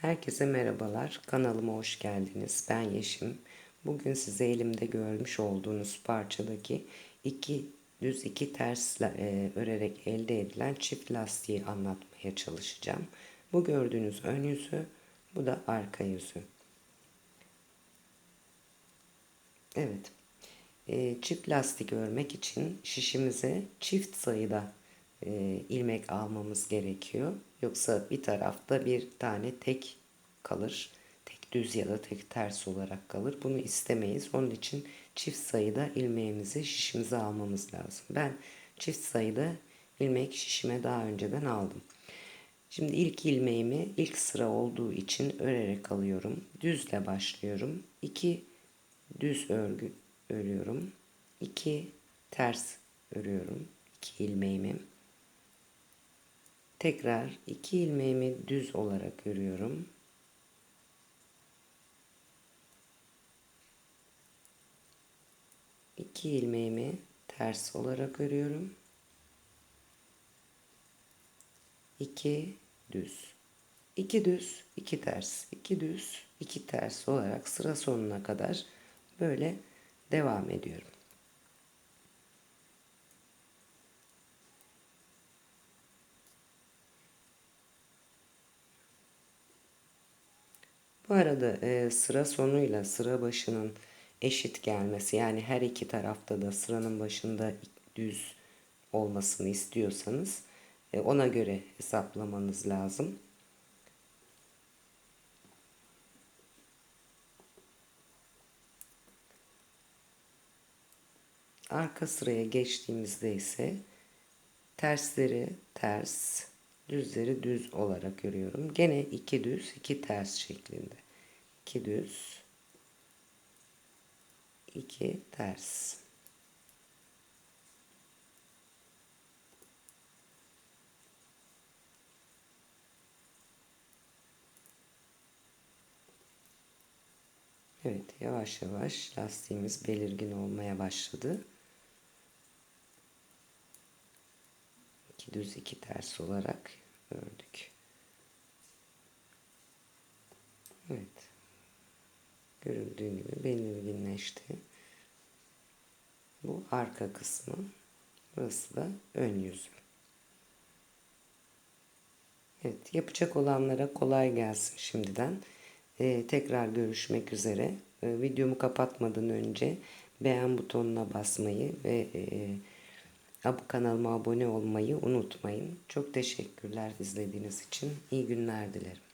Herkese merhabalar. Kanalıma hoş geldiniz. Ben Yeşim. Bugün size elimde görmüş olduğunuz parçadaki iki düz iki ters e, örerek elde edilen çift lastiği anlatmaya çalışacağım. Bu gördüğünüz ön yüzü, bu da arka yüzü. Evet. E, çift lastik örmek için şişimize çift sayıda e, ilmek almamız gerekiyor. Yoksa bir tarafta bir tane tek kalır. Tek düz ya da tek ters olarak kalır. Bunu istemeyiz. Onun için çift sayıda ilmeğimizi şişimize almamız lazım. Ben çift sayıda ilmek şişime daha önceden aldım. Şimdi ilk ilmeğimi ilk sıra olduğu için örerek alıyorum. Düzle başlıyorum. 2 düz örgü örüyorum. 2 ters örüyorum. 2 ilmeğimi. Tekrar 2 ilmeğimi düz olarak örüyorum. 2 ilmeğimi ters olarak örüyorum. 2 düz. 2 düz, 2 ters, 2 düz, 2 ters olarak sıra sonuna kadar böyle devam ediyorum. Bu arada e, sıra sonuyla sıra başının eşit gelmesi yani her iki tarafta da sıranın başında düz olmasını istiyorsanız e, ona göre hesaplamanız lazım. Arka sıraya geçtiğimizde ise tersleri ters, düzleri düz olarak görüyorum. Gene iki düz, iki ters şeklinde. İki düz, 2 ters. Evet yavaş yavaş lastiğimiz belirgin olmaya başladı. İki düz iki ters olarak ördük. Evet. Görüldüğü gibi belirginleşti. Bu arka kısmı. Burası da ön yüzü. Evet yapacak olanlara kolay gelsin şimdiden. Ee, tekrar görüşmek üzere. Ee, videomu kapatmadan önce beğen butonuna basmayı ve e, kanalıma abone olmayı unutmayın. Çok teşekkürler izlediğiniz için. İyi günler dilerim.